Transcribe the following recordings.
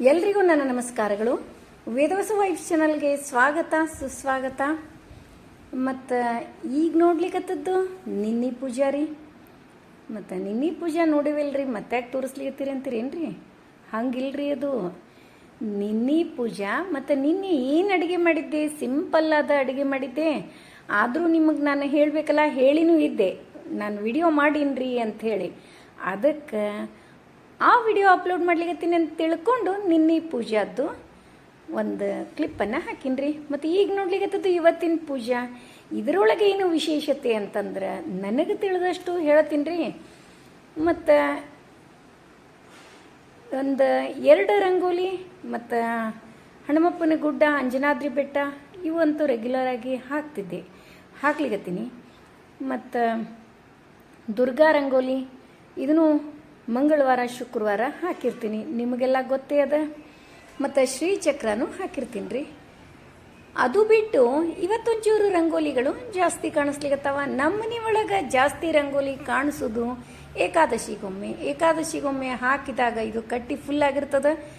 ಎಲ್ರಿಗೂ ನನ್ನ ನಮಸ್ಕಾರಗಳು. ವೇದವಸ ವೈಫ್ ಚಾನಲ್ಗೆ ಸ್ವಾಗತ, ಸುಸ್ವಾಗತ. ಮತ್ತು ಈಗ ನೋಡ್ಲಿಕ್ಕತ್ತದ್ದು ನಿನ್ನಿ ಪೂಜಾರಿ ಮತ್ತು ನಿನ್ನಿ ಪೂಜಾ ನೋಡಿವಿಲ್ರಿ, ಮತ್ತೆ ಯಾಕೆ ಏನು ಅಂತೀರೇನ್ರಿ? ಹಂಗಿಲ್ರಿ ಅದು. ನಿನ್ನಿ ಪೂಜಾ ಮತ್ತು ನಿನ್ನೆ ಏನು ಅಡುಗೆ ಮಾಡಿದ್ದೆ? ಸಿಂಪಲ್ ಆದ ಅಡುಗೆ ಮಾಡಿದ್ದೆ. ಆದರೂ ನಿಮಗೆ ನಾನು ಹೇಳಬೇಕಲ್ಲ, ಹೇಳಿನೂ ಇದ್ದೆ. ನಾನು ವಿಡಿಯೋ ಮಾಡೀನಿ ಅಂತ ಹೇಳಿ. ಅದಕ್ಕೆ ಆ ವಿಡಿಯೋ ಅಪ್ಲೋಡ್ ಮಾಡ್ಲಿಕತ್ತೀನಿ ಅಂತ ತಿಳ್ಕೊಂಡು ನಿನ್ನೆ ಪೂಜಾದ್ದು ಒಂದು ಕ್ಲಿಪ್ಪನ್ನು ಹಾಕಿನ್ರಿ. ಮತ್ತು ಈಗ ನೋಡ್ಲಿಕ್ಕತ್ತದ್ದು ಇವತ್ತಿನ ಪೂಜಾ. ಇದರೊಳಗೆ ಏನು ವಿಶೇಷತೆ ಅಂತಂದ್ರೆ ನನಗೆ ತಿಳಿದಷ್ಟು ಹೇಳ್ತೀನಿ ರೀ ಮತ್ತು ಒಂದು ಎರಡು ರಂಗೋಲಿ, ಮತ್ತು ಹನುಮಪ್ಪನ ಗುಡ್ಡ, ಅಂಜನಾದ್ರಿ ಬೆಟ್ಟ, ಇವಂತೂ ರೆಗ್ಯುಲರ್ ಆಗಿ ಹಾಕ್ತಿದ್ದೆ. ಹಾಕ್ಲಿಕತ್ತೀನಿ. ಮತ್ತು ದುರ್ಗಾ ರಂಗೋಲಿ, ಇದನ್ನು ಮಂಗಳವಾರ, ಶುಕ್ರವಾರ ಹಾಕಿರ್ತೀನಿ. ನಿಮಗೆಲ್ಲ ಗೊತ್ತೇ ಅದ? ಮತ್ತು ಶ್ರೀಚಕ್ರನೂ ಹಾಕಿರ್ತೀನಿ ರೀ ಅದು ಬಿಟ್ಟು ಇವತ್ತೊಂಚೂರು ರಂಗೋಲಿಗಳು ಜಾಸ್ತಿ ಕಾಣಿಸ್ಲಿಕತ್ತಾವ. ನಮ್ಮನೆ ಒಳಗೆ ಜಾಸ್ತಿ ರಂಗೋಲಿ ಕಾಣಿಸೋದು ಏಕಾದಶಿಗೊಮ್ಮೆ. ಏಕಾದಶಿಗೊಮ್ಮೆ ಹಾಕಿದಾಗ ಇದು ಕಟ್ಟಿ ಫುಲ್ ಆಗಿರ್ತದೆ.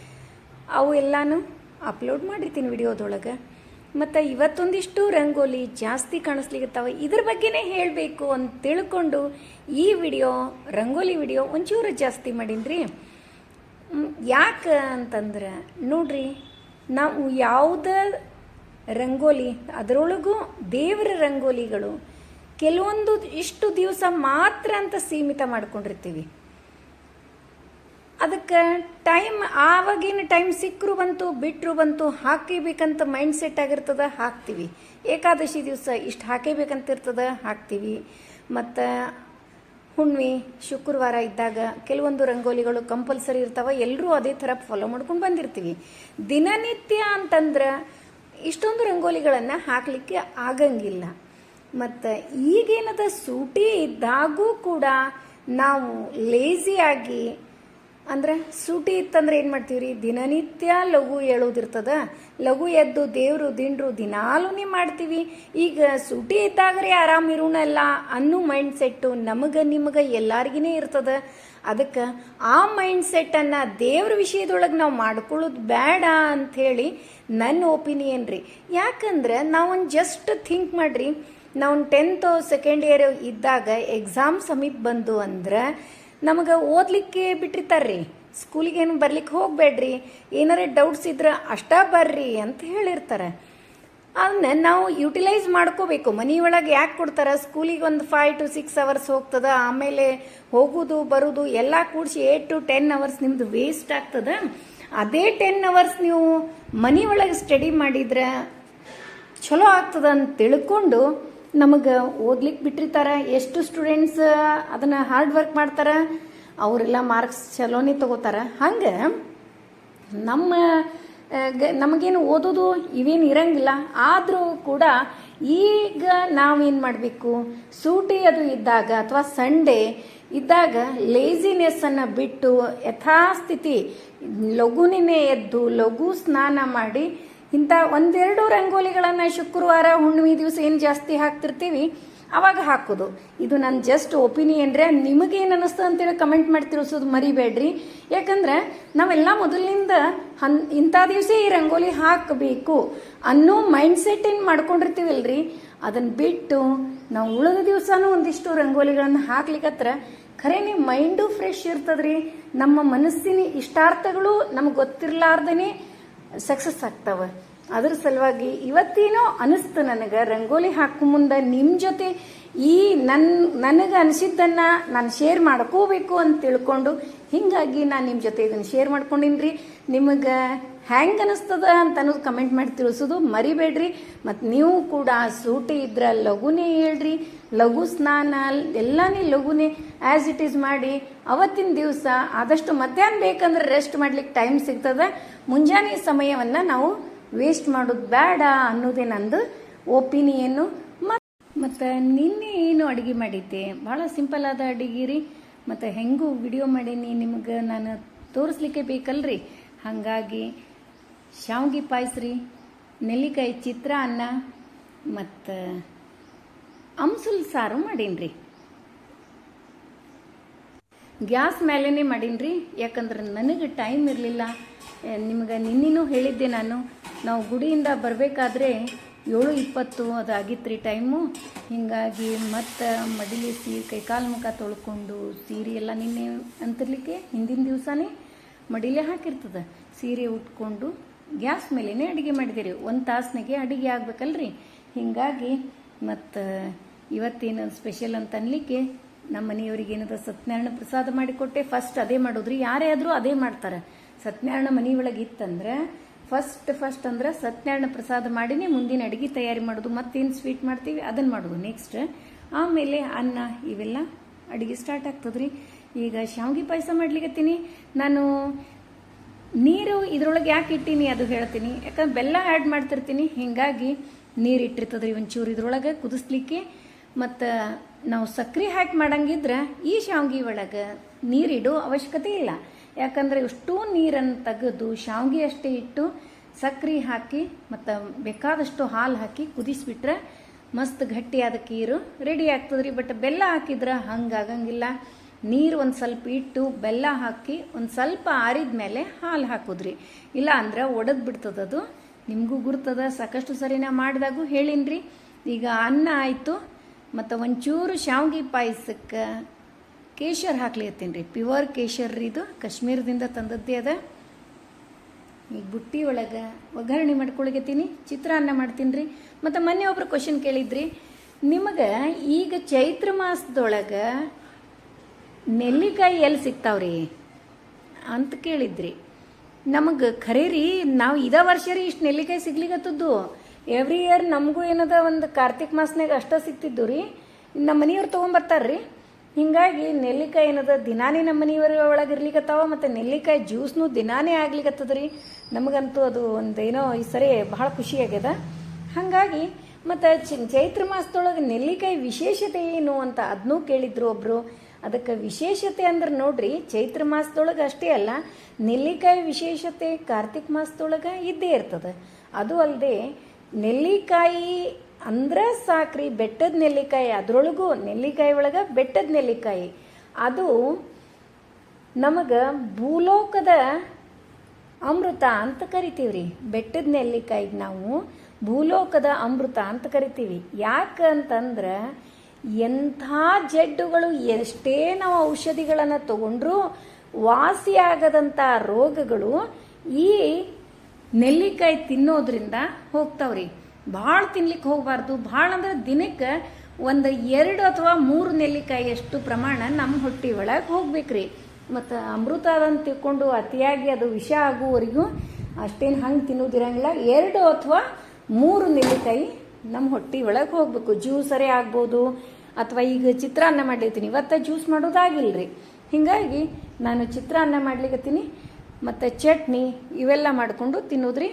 ಅವು ಎಲ್ಲಾನು ಅಪ್ಲೋಡ್ ಮಾಡಿರ್ತೀನಿ ವಿಡಿಯೋದೊಳಗೆ. ಮತ್ತು ಇವತ್ತೊಂದಿಷ್ಟು ರಂಗೋಲಿ ಜಾಸ್ತಿ ಕಾಣಿಸ್ಲಿಕತ್ತಾವ. ಇದ್ರ ಬಗ್ಗೆನೇ ಹೇಳಬೇಕು ಅಂತ ತಿಳ್ಕೊಂಡು ಈ ವಿಡಿಯೋ, ರಂಗೋಲಿ ವಿಡಿಯೋ ಒಂಚೂರು ಜಾಸ್ತಿ ಮಾಡೀನಿ ಯಾಕೆ ಅಂತಂದ್ರೆ ನೋಡ್ರಿ, ನಾವು ಯಾವುದೇ ರಂಗೋಲಿ, ಅದರೊಳಗೂ ದೇವರ ರಂಗೋಲಿಗಳು ಕೆಲವೊಂದು ಇಷ್ಟು ದಿವಸ ಮಾತ್ರ ಅಂತ ಸೀಮಿತ ಮಾಡ್ಕೊಂಡಿರ್ತೀವಿ. ಅದಕ್ಕೆ ಟೈಮ್ ಆವಾಗಿನ ಟೈಮ್ ಸಿಕ್ಕರು ಬಂತು ಬಿಟ್ಟರು ಬಂತು, ಹಾಕಿಬೇಕಂತ ಮೈಂಡ್ ಸೆಟ್ ಆಗಿರ್ತದ, ಹಾಕ್ತೀವಿ. ಏಕಾದಶಿ ದಿವಸ ಇಷ್ಟು ಹಾಕೇಬೇಕಂತ ಇರ್ತದ ಹಾಕ್ತೀವಿ. ಮತ್ತು ಹುಣ್ಮಿ, ಶುಕ್ರವಾರ ಇದ್ದಾಗ ಕೆಲವೊಂದು ರಂಗೋಲಿಗಳು ಕಂಪಲ್ಸರಿ ಇರ್ತಾವೆ ಎಲ್ಲರೂ ಅದೇ ಥರ ಫಾಲೋ ಮಾಡ್ಕೊಂಡು ಬಂದಿರ್ತೀವಿ. ದಿನನಿತ್ಯ ಅಂತಂದ್ರೆ ಇಷ್ಟೊಂದು ರಂಗೋಲಿಗಳನ್ನು ಹಾಕಲಿಕ್ಕೆ ಆಗಂಗಿಲ್ಲ. ಮತ್ತು ಈಗೇನದ ಸೂಟಿ ಇದ್ದಾಗೂ ಕೂಡ ನಾವು ಲೇಸಿಯಾಗಿ ಅಂದ್ರೆ ಸೂಟಿ ಇತ್ತಂದ್ರೆ ಏನು ಮಾಡ್ತೀವಿ ರೀ ದಿನನಿತ್ಯ ಲಘು ಹೇಳೋದಿರ್ತದ. ಲಘು ಎದ್ದು ದೇವರು ದಿಂಡ್ರು ದಿನಾಲೂ ಮಾಡ್ತೀವಿ. ಈಗ ಸೂಟಿ ಇದ್ದಾಗ್ರೆ ಆರಾಮ್ ಇರೋಣಲ್ಲ ಅನ್ನೋ ಮೈಂಡ್ ಸೆಟ್ಟು ನಮಗೆ ನಿಮಗೆ ಎಲ್ಲಾರ್ಗಿನೇ ಇರ್ತದ. ಅದಕ್ಕೆ ಆ ಮೈಂಡ್ ಸೆಟ್ಟನ್ನು ದೇವ್ರ ವಿಷಯದೊಳಗೆ ನಾವು ಮಾಡ್ಕೊಳ್ಳೋದು ಬೇಡ ಅಂಥೇಳಿ ನನ್ನ ಒಪಿನಿಯನ್ ರೀ. ಯಾಕಂದ್ರೆ ನಾವೊಂದು ಜಸ್ಟ್ ಥಿಂಕ್ ಮಾಡ್ರಿ. ನಾವು ಟೆಂತ್ ಸೆಕೆಂಡ್ ಇಯರ್ ಇದ್ದಾಗ ಎಕ್ಸಾಮ್ ಸಮೀಪ ಬಂದು ಅಂದ್ರೆ ನಮಗೆ ಓದಲಿಕ್ಕೆ ಬಿಟ್ಟಿರ್ತಾರ್ರಿ. ಸ್ಕೂಲಿಗೇನು ಬರ್ಲಿಕ್ಕೆ ಹೋಗಬೇಡ್ರಿ. ಏನಾರ ಡೌಟ್ಸ್ ಇದ್ರೆ ಅಷ್ಟ ಬರ್ರಿ ಅಂತ ಹೇಳಿರ್ತಾರೆ. ಅದನ್ನ ನಾವು ಯುಟಿಲೈಸ್ ಮಾಡ್ಕೋಬೇಕು. ಮನೆಯೊಳಗೆ ಯಾಕೆ ಕೊಡ್ತಾರೆ? ಸ್ಕೂಲಿಗೆ ಒಂದು ಫೈವ್ ಟು ಸಿಕ್ಸ್ ಅವರ್ಸ್ ಹೋಗ್ತದ. ಆಮೇಲೆ ಹೋಗೋದು, ಬರೋದು ಎಲ್ಲ ಕೂಡಿಸಿ ಏಟ್ ಟು ಟೆನ್ ಅವರ್ಸ್ ನಿಮ್ದು ವೇಸ್ಟ್ ಆಗ್ತದ. ಅದೇ ಟೆನ್ ಅವರ್ಸ್ ನೀವು ಮನೆಯೊಳಗೆ ಸ್ಟಡಿ ಮಾಡಿದ್ರೆ ಚಲೋ ಆಗ್ತದ ಅಂತ ತಿಳ್ಕೊಂಡು ನಮಗೆ ಓದ್ಲಿಕ್ಕೆ ಬಿಟ್ಟಿರ್ತಾರೆ, ಎಷ್ಟು ಸ್ಟೂಡೆಂಟ್ಸ್ ಅದನ್ನು ಹಾರ್ಡ್ ವರ್ಕ್ ಮಾಡ್ತಾರೆ, ಅವರೆಲ್ಲ ಮಾರ್ಕ್ಸ್ ಚಲೋನೇ ತಗೋತಾರೆ. ಹಂಗೆ ನಮ್ಮ ನಮಗೇನು ಓದೋದು ಇವೇನು ಇರಂಗಿಲ್ಲ, ಆದರೂ ಕೂಡ ಈಗ ನಾವೇನು ಮಾಡಬೇಕು? ಸೂಟಿ ಅದು ಇದ್ದಾಗ ಅಥವಾ ಸಂಡೇ ಇದ್ದಾಗ ಲೇಸಿನೆಸ್ಸನ್ನು ಬಿಟ್ಟು ಯಥಾಸ್ಥಿತಿ ಲಘುನೇ ಎದ್ದು ಲಘು ಸ್ನಾನ ಮಾಡಿ ಇಂಥ ಒಂದೆರಡು ರಂಗೋಲಿಗಳನ್ನು ಶುಕ್ರವಾರ, ಹುಣ್ಣಿಮೆ ದಿವಸ ಏನು ಜಾಸ್ತಿ ಹಾಕ್ತಿರ್ತೀವಿ, ಅವಾಗ ಹಾಕೋದು. ಇದು ನನ್ನ ಜಸ್ಟ್ ಒಪಿನಿಯನ್ ರೀ ನಿಮಗೇನು ಅನ್ನಿಸ್ತು ಅಂತೇಳಿ ಕಮೆಂಟ್ ಮಾಡಿ ತಿಳಿಸೋದು ಮರಿಬೇಡ್ರಿ. ಯಾಕಂದ್ರೆ ನಾವೆಲ್ಲ ಮೊದಲಿನಿಂದ ಹನ್, ಇಂಥ ದಿವಸ ಈ ರಂಗೋಲಿ ಹಾಕಬೇಕು ಅನ್ನೋ ಮೈಂಡ್ ಸೆಟ್ ಏನು ಮಾಡ್ಕೊಂಡಿರ್ತೀವಲ್ರಿ? ಅದನ್ನು ಬಿಟ್ಟು ನಾವು ಉಳಿದ ದಿವಸನೂ ಒಂದಿಷ್ಟು ರಂಗೋಲಿಗಳನ್ನು ಹಾಕ್ಲಿಕ್ಕತ್ರ ಖರೇನೆ ಮೈಂಡು ಫ್ರೆಶ್ ಇರ್ತದ್ರಿ. ನಮ್ಮ ಮನಸ್ಸಿನ ಇಷ್ಟಾರ್ಥಗಳು ನಮ್ಗೆ ಗೊತ್ತಿರ್ಲಾರ್ದೇ ಸಕ್ಸಸ್ ಆಗ್ತಾವ. ಅದ್ರ ಸಲುವಾಗಿ ಇವತ್ತೇನೋ ಅನಿಸ್ತು ನನಗೆ. ರಂಗೋಲಿ ಹಾಕೋ ಮುಂದೆ ನಿಮ್ಮ ಜೊತೆ ಈ ನನ್ನ ನನಗೆ ಅನಿಸಿದ್ದನ್ನ ನಾನು ಶೇರ್ ಮಾಡ್ಕೋಬೇಕು ಅಂತ ತಿಳ್ಕೊಂಡು ಹಿಂಗಾಗಿ ನಾನು ನಿಮ್ಮ ಜೊತೆ ಇದನ್ನು ಶೇರ್ ಮಾಡ್ಕೊಂಡಿನ್ರಿ. ನಿಮಗೆ ಹ್ಯಾಂಗ್ ಅನಿಸ್ತದ ಅಂತ ಅನ್ನೋದು ಕಮೆಂಟ್ ಮಾಡಿ ತಿಳಿಸೋದು ಮರಿಬೇಡ್ರಿ. ಮತ್ತು ನೀವು ಕೂಡ ಸೂಟಿ ಇದ್ರೆ ಲಘುನೇ ಹೇಳ್ರಿ. ಲಘು ಸ್ನಾನ, ಎಲ್ಲಾನೇ ಲಘುನೇ ಆ್ಯಸ್ ಇಟ್ ಈಸ್ ಮಾಡಿ. ಅವತ್ತಿನ ದಿವಸ ಆದಷ್ಟು ಮಧ್ಯಾಹ್ನ ಬೇಕಂದ್ರೆ ರೆಸ್ಟ್ ಮಾಡ್ಲಿಕ್ಕೆ ಟೈಮ್ ಸಿಗ್ತದೆ. ಮುಂಜಾನೆ ಸಮಯವನ್ನು ನಾವು ವೇಸ್ಟ್ ಮಾಡೋದು ಬೇಡ ಅನ್ನೋದೇ ನಂದು ಒಪಿನಿಯನ್ನು ಮತ್ತು ನಿನ್ನೆ ಏನು ಅಡುಗೆ ಮಾಡಿದ್ದೆ? ಭಾಳ ಸಿಂಪಲ್ ಆದ ಅಡುಗೆ ರೀ. ಮತ್ತು ಹೆಂಗೂ ವಿಡಿಯೋ ಮಾಡೀನಿ ನಿಮಗೆ ನಾನು ತೋರಿಸ್ಲಿಕ್ಕೆ ಬೇಕಲ್ರಿ? ಹಾಗಾಗಿ ಶಾವ್ಗೆ ಪಾಯಸ ರೀ ನೆಲ್ಲಿಕಾಯಿ ಚಿತ್ರಾನ್ನ ಮತ್ತು ಅಂಸುಲ್ ಸಾರು ಮಾಡೀನಿ ರೀ ಗ್ಯಾಸ್ ಮೇಲೇ ಮಾಡೀನಿ ರೀ ಯಾಕಂದ್ರೆ ನನಗೆ ಟೈಮ್ ಇರಲಿಲ್ಲ. ನಿಮ್ಗೆ ನಿನ್ನೆನೂ ಹೇಳಿದ್ದೆ ನಾನು, ನಾವು ಗುಡಿಯಿಂದ ಬರಬೇಕಾದ್ರೆ ಏಳು ಇಪ್ಪತ್ತು ಅದು ಆಗಿತ್ತು ರೀ ಟೈಮು. ಹೀಗಾಗಿ ಮತ್ತು ಮಡಿಲಿ ಸೀರೆ ಕೈಕಾಲು ಮುಖ ತೊಳ್ಕೊಂಡು ಸೀರೆ ಎಲ್ಲ ನಿನ್ನೆ ಅಂತಿರ್ಲಿಕ್ಕೆ, ಹಿಂದಿನ ದಿವಸನೇ ಮಡಿಲೇ ಹಾಕಿರ್ತದೆ. ಸೀರೆ ಉಟ್ಕೊಂಡು ಗ್ಯಾಸ್ ಮೇಲೇ ಅಡುಗೆ ಮಾಡಿದ್ದೀರಿ. ಒಂದು ತಾಸ್ನಾಗೆ ಅಡುಗೆ ಆಗ್ಬೇಕಲ್ರಿ? ಹೀಗಾಗಿ ಮತ್ತು ಇವತ್ತೇನು ಸ್ಪೆಷಲ್ ಅಂತ ಅನ್ಲಿಕ್ಕೆ ನಮ್ಮ ಮನೆಯವ್ರಿಗೆ ಏನದ ಸತ್ಯನಾರಾಯಣ ಪ್ರಸಾದ ಮಾಡಿಕೊಟ್ಟೆ ಫಸ್ಟ್ ಅದೇ ಮಾಡೋದ್ರಿ. ಯಾರೇ ಆದರೂ ಅದೇ ಮಾಡ್ತಾರೆ. ಸತ್ಯನಾರಾಯಣ ಮನೆ ಒಳಗೆ ಇತ್ತಂದ್ರೆ ಫಸ್ಟ್ ಫಸ್ಟ್ ಅಂದ್ರೆ ಸತ್ಯನಾರಾಯಣ ಪ್ರಸಾದ ಮಾಡಿನೇ ಮುಂದಿನ ಅಡುಗೆ ತಯಾರಿ ಮಾಡೋದು. ಮತ್ತೇನು ಸ್ವೀಟ್ ಮಾಡ್ತೀವಿ? ಅದನ್ನು ಮಾಡೋದು ನೆಕ್ಸ್ಟ್ ಆಮೇಲೆ ಅನ್ನ ಇವೆಲ್ಲ ಅಡುಗೆ ಸ್ಟಾರ್ಟ್ ಆಗ್ತದ್ರಿ. ಈಗ ಶಾವಿಗೆ ಪಾಯಸ ಮಾಡ್ಲಿಕತ್ತೀನಿ. ನಾನು ನೀರು ಇದ್ರೊಳಗೆ ಯಾಕೆ ಇಟ್ಟೀನಿ ಅದು ಹೇಳ್ತೀನಿ. ಯಾಕಂದ್ರೆ ಬೆಲ್ಲ ಆ್ಯಡ್ ಮಾಡ್ತಿರ್ತೀನಿ, ಹೀಗಾಗಿ ನೀರು ಇಟ್ಟಿರ್ತದ್ರಿ ಒಂಚೂರು ಇದ್ರೊಳಗೆ ಕುದಿಸ್ಲಿಕ್ಕೆ. ಮತ್ತು ನಾವು ಸಕ್ರೆ ಹ್ಯಾಕ್ ಮಾಡಂಗಿದ್ರೆ ಈ ಶಾವ್ಗಿ ಒಳಗೆ ನೀರಿಡೋ ಅವಶ್ಯಕತೆ ಇಲ್ಲ. ಯಾಕಂದರೆ ಇಷ್ಟೂ ನೀರನ್ನು ತೆಗೆದು ಶಾವ್ಗಿ ಅಷ್ಟೇ ಇಟ್ಟು ಸಕ್ರೆ ಹಾಕಿ ಮತ್ತು ಬೇಕಾದಷ್ಟು ಹಾಲು ಹಾಕಿ ಕುದಿಸ್ಬಿಟ್ರೆ ಮಸ್ತ್ ಗಟ್ಟಿಯಾದ ಕೀರು ರೆಡಿ ಆಗ್ತದ್ರಿ. ಬಟ್ ಬೆಲ್ಲ ಹಾಕಿದ್ರೆ ಹಂಗಾಗಂಗಿಲ್ಲ ನೀರು ಒಂದು ಸ್ವಲ್ಪ ಇಟ್ಟು ಬೆಲ್ಲ ಹಾಕಿ ಒಂದು ಸ್ವಲ್ಪ ಆರಿದ ಮೇಲೆ ಹಾಲು ಹಾಕಿದ್ರಿ. ಇಲ್ಲ ಅಂದ್ರೆ ಒಡೆದು ಬಿಡ್ತದದು ನಿಮಗೂ ಗುರ್ತದ, ಸಾಕಷ್ಟು ಸರಿನ ಮಾಡಿದಾಗೂ ಹೇಳಿನ್ರಿ. ಈಗ ಅನ್ನ ಆಯಿತು, ಮತ್ತು ಒಂಚೂರು ಶಾವ್ಗಿ ಪಾಯಸಕ್ಕೆ ಕೇಶರ್ ಹಾಕ್ಲಿಕತ್ತೀನಿ ರೀ. ಪ್ಯೂರ್ ಕೇಶರ್ ರೀ ಇದು, ಕಾಶ್ಮೀರದಿಂದ ತಂದದ್ದೇ ಅದ. ಈಗ ಬುಟ್ಟಿ ಒಳಗೆ ಒಗ್ಗರಣೆ ಮಾಡ್ಕೊಳಗತ್ತೀನಿ ಚಿತ್ರಾನ್ನ ಮಾಡ್ತೀನಿ ರೀ. ಮತ್ತು ಮೊನ್ನೆ ಒಬ್ರು ಕ್ವಶನ್ ಕೇಳಿದ್ರಿ, ನಿಮಗೆ ಈಗ ಚೈತ್ರ ಮಾಸದೊಳಗೆ ನೆಲ್ಲಿಕಾಯಿ ಎಲ್ಲಿ ಸಿಗ್ತಾವ್ರಿ ಅಂತ ಕೇಳಿದ್ರಿ. ನಮಗೆ ಖರೆ ರೀ ನಾವು ಇದೇ ವರ್ಷ ರೀ ಇಷ್ಟು ನೆಲ್ಲಿಕಾಯಿ ಸಿಗ್ಲಿಕತ್ತದ್ದು. ಎವ್ರಿ ಇಯರ್ ನಮಗೂ ಏನದ ಒಂದು ಕಾರ್ತಿಕ್ ಮಾಸನಾಗ ಅಷ್ಟ ಸಿಗ್ತಿದ್ದು ರೀ ನಮ್ಮ ಮನೆಯವ್ರು ತೊಗೊಂಬರ್ತಾರ್ರಿ. ಹಿಂಗಾಗಿ ನೆಲ್ಲಿಕಾಯಿ ಏನದ ದಿನಾನೇ ನಮ್ಮ ಮನೆಯವರ ಒಳಗೆ ಇರ್ಲಿಕತ್ತಾವ ಮತ್ತು ನೆಲ್ಲಿಕಾಯಿ ಜ್ಯೂಸ್ನು ದಿನಾನೇ ಆಗ್ಲಿಕತ್ತದ ರೀ ನಮಗಂತೂ ಅದು ಒಂದು ಏನೋ ಈ ಸರಿ ಬಹಳ ಖುಷಿಯಾಗ್ಯದ ಹಾಗಾಗಿ ಮತ್ತು ಚೈತ್ರ ಮಾಸದೊಳಗೆ ನೆಲ್ಲಿಕಾಯಿ ವಿಶೇಷತೆ ಏನು ಅಂತ ಅದನ್ನೂ ಕೇಳಿದ್ರು ಒಬ್ಬರು ಅದಕ್ಕೆ ವಿಶೇಷತೆ ಅಂದ್ರೆ ನೋಡ್ರಿ, ಚೈತ್ರ ಮಾಸದೊಳಗೆ ಅಷ್ಟೇ ಅಲ್ಲ, ನೆಲ್ಲಿಕಾಯಿ ವಿಶೇಷತೆ ಕಾರ್ತಿಕ್ ಮಾಸದೊಳಗೆ ಇದ್ದೇ ಇರ್ತದೆ. ಅದು ಅಲ್ಲದೆ ನೆಲ್ಲಿಕಾಯಿ ಅಂದ್ರೆ ಸಾಕ್ರಿ, ಬೆಟ್ಟದ ನೆಲ್ಲಿಕಾಯಿ, ಅದರೊಳಗೂ ನೆಲ್ಲಿಕಾಯಿ ಒಳಗೆ ಬೆಟ್ಟದ ನೆಲ್ಲಿಕಾಯಿ. ಅದು ನಮಗೆ ಭೂಲೋಕದ ಅಮೃತ ಅಂತ ಕರಿತೀವ್ರಿ. ಬೆಟ್ಟದ ನೆಲ್ಲಿಕಾಯಿಗೆ ನಾವು ಭೂಲೋಕದ ಅಮೃತ ಅಂತ ಕರಿತೀವಿ. ಯಾಕಂತಂದ್ರೆ ಎಂಥ ಜಡ್ಡುಗಳು, ಎಷ್ಟೇ ನಾವು ಔಷಧಿಗಳನ್ನು ತಗೊಂಡ್ರೂ ವಾಸಿಯಾಗದಂಥ ರೋಗಗಳು ಈ ನೆಲ್ಲಿಕಾಯಿ ತಿನ್ನೋದ್ರಿಂದ ಹೋಗ್ತಾವ್ರಿ. ಭಾಳ ತಿನ್ಲಿಕ್ಕೆ ಹೋಗಬಾರ್ದು. ಭಾಳ ಅಂದ್ರೆ ದಿನಕ್ಕೆ ಒಂದು ಎರಡು ಅಥವಾ ಮೂರು ನೆಲ್ಲಿಕಾಯಿ ಅಷ್ಟು ಪ್ರಮಾಣ ನಮ್ಮ ಹೊಟ್ಟೆ ಒಳಗೆ ಹೋಗ್ಬೇಕ್ರಿ. ಮತ್ತು ಅಮೃತ ಅದನ್ನು ತಿಳ್ಕೊಂಡು ಅತಿಯಾಗಿ ಅದು ವಿಷ ಆಗುವವರೆಗೂ ಅಷ್ಟೇನು ಹಂಗೆ ತಿನ್ನೋದಿರಂಗಿಲ್ಲ. ಎರಡು ಅಥವಾ ಮೂರು ನೆಲ್ಲಿಕಾಯಿ ನಮ್ಮ ಹೊಟ್ಟೆ ಒಳಗೆ ಹೋಗ್ಬೇಕು. ಜ್ಯೂಸರೇ ಆಗ್ಬೋದು ಅಥವಾ ಈಗ ಚಿತ್ರಾನ್ನ ಮಾಡ್ಲಿತ್ತೀನಿ. ಇವತ್ತ ಜ್ಯೂಸ್ ಮಾಡೋದಾಗಿಲ್ರಿ. ಹೀಗಾಗಿ ನಾನು ಚಿತ್ರಾನ್ನ ಮಾಡ್ಲಿಕತ್ತೀನಿ. ಮತ್ತು ಚಟ್ನಿ ಇವೆಲ್ಲ ಮಾಡಿಕೊಂಡು ತಿನ್ನೋದ್ರಿ.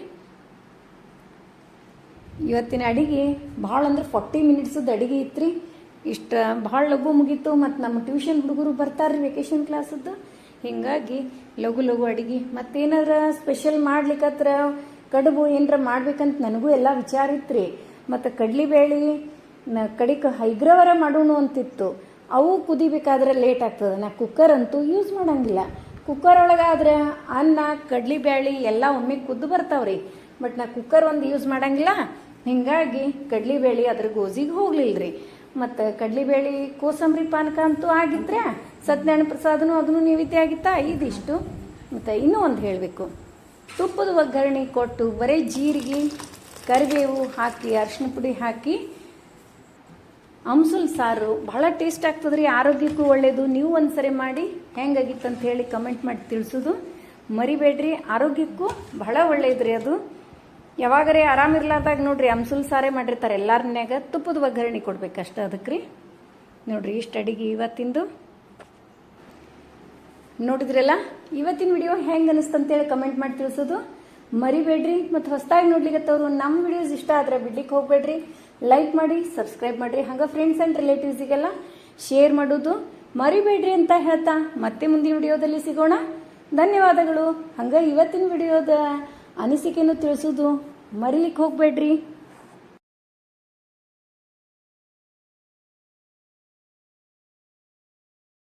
ಇವತ್ತಿನ ಅಡಿಗೆ ಭಾಳ ಅಂದ್ರೆ ಫಾರ್ಟಿ ಮಿನಿಟ್ಸದ ಅಡಿಗೆ ಇತ್ತು ಇಷ್ಟು ಭಾಳ ಲಘು ಮುಗೀತು. ಮತ್ತು ನಮ್ಮ ಟ್ಯೂಷನ್ ಹುಡುಗರು ಬರ್ತಾರೆ ವೆಕೇಶನ್ ಕ್ಲಾಸದ್ದು ಹೀಗಾಗಿ ಲಘು ಲಘು ಅಡಿಗೆ. ಮತ್ತೇನಾರ ಸ್ಪೆಷಲ್ ಮಾಡ್ಲಿಕ್ಕತ್ರ ಕಡುಬು ಏನರ ಮಾಡ್ಬೇಕಂತ ನನಗೂ ಎಲ್ಲ ವಿಚಾರ ಇತ್ತು ರೀ ಮತ್ತು ಕಡ್ಲಿಬೇಳೆ ಕಡಿಕ ಹೈಗ್ರವರ ಮಾಡೋಣ ಅಂತಿತ್ತು. ಅವು ಕುದಿಬೇಕಾದ್ರೆ ಲೇಟ್ ಆಗ್ತದೆ. ನಾ ಕುಕ್ಕರ್ ಅಂತೂ ಯೂಸ್ ಮಾಡಂಗಿಲ್ಲ. ಕುಕ್ಕರ್ ಒಳಗಾದ್ರೆ ಅನ್ನ, ಕಡ್ಲಿ ಬ್ಯಾಳಿ ಎಲ್ಲ ಒಮ್ಮೆ ಕುದ್ದು ಬರ್ತಾವ್ರಿ. ಬಟ್ ನಾ ಕುಕ್ಕರ್ ಒಂದು ಯೂಸ್ ಮಾಡಂಗಿಲ್ಲ. ಹಿಂಗಾಗಿ ಕಡ್ಲಿಬೇಳೆ ಅದ್ರ ಗೋಜಿಗೆ ಹೋಗ್ಲಿಲ್ಲ ರೀ ಮತ್ತು ಕಡ್ಲಿಬೇಳೆ ಕೋಸಂಬರಿ ಪಾನಕ ಅಂತೂ ಆಗಿದ್ರೆ ಸತ್ಯನಾರಾಯಣ ಪ್ರಸಾದನು ಅದನ್ನು ನೈವೇದ್ಯ ಆಗಿತ್ತಾ? ಇದಿಷ್ಟು. ಮತ್ತು ಇನ್ನೂ ಒಂದು ಹೇಳಬೇಕು. ತುಪ್ಪದ ಒಗ್ಗರಣೆ ಕೊಟ್ಟು ಬರೀ ಜೀರಿಗೆ, ಕರಿಬೇವು ಹಾಕಿ ಅರಿಶಿನ ಪುಡಿ ಹಾಕಿ ಅಂಸುಲ್ ಸಾರು ಬಹಳ ಟೇಸ್ಟ್ ಆಗ್ತದೆ ರೀ ಆರೋಗ್ಯಕ್ಕೂ ಒಳ್ಳೆಯದು ನೀವು ಒಂದ್ಸರಿ ಮಾಡಿ, ಹೆಂಗಾಗಿತ್ತು ಅಂತ ಹೇಳಿ ಕಮೆಂಟ್ ಮಾಡಿ ತಿಳಿಸೋದು. ಮರಿಬೇಡ್ರಿ, ಆರೋಗ್ಯಕ್ಕೂ ಬಹಳ ಒಳ್ಳೇದ್ರಿ ಅದು. ಯಾವಾಗರೇ ಆರಾಮಿರ್ಲಾರ್ದಾಗ ನೋಡ್ರಿ ಅಂಸುಲ್ ಸಾರೇ ಮಾಡಿರ್ತಾರೆ. ಎಲ್ಲಾರ ಮನ್ಯಾಗ ತುಪ್ಪದ ಒಗ್ಗರಣೆ ಕೊಡ್ಬೇಕಷ್ಟ ಅದಕ್ಕೆ ರೀ ನೋಡ್ರಿ, ಇಷ್ಟು ಅಡಿಗೆ ಇವತ್ತಿಂದು. ನೋಡಿದ್ರಲ್ಲ, ಇವತ್ತಿನ ವಿಡಿಯೋ ಹೆಂಗೆ ಅನಿಸ್ತಂತೇಳಿ ಕಮೆಂಟ್ ಮಾಡಿ ತಿಳಿಸೋದು. ಮರಿಬೇಡ್ರಿ, ಮತ್ತು ಹೊಸದಾಗಿ ನೋಡ್ಲಿಕ್ಕೆ ನಮ್ಮ ವಿಡಿಯೋಸ್ ಇಷ್ಟ ಆದ್ರೆ ಬಿಡ್ಲಿಕ್ಕೆ ಹೋಗ್ಬೇಡ್ರಿ. ಲೈಕ್ ಮಾಡಿ ಸಬ್ಸ್ಕ್ರೈಬ್ ಮಾಡ್ರಿ. ಹಂಗೆ ಫ್ರೆಂಡ್ಸ್ ಆ್ಯಂಡ್ ರಿಲೇಟಿವ್ಸಿಗೆಲ್ಲ ಶೇರ್ ಮಾಡೋದು ಮರಿಬೇಡ್ರಿ ಅಂತ ಹೇಳ್ತಾ ಮತ್ತೆ ಮುಂದಿನ ವಿಡಿಯೋದಲ್ಲಿ ಸಿಗೋಣ. ಧನ್ಯವಾದಗಳು. ಹಂಗೆ ಇವತ್ತಿನ ವಿಡಿಯೋದ ಅನಿಸಿಕೆನೂ ತಿಳಿಸೋದು ಮರಿಲಿಕ್ಕೆ ಹೋಗ್ಬೇಡ್ರಿ.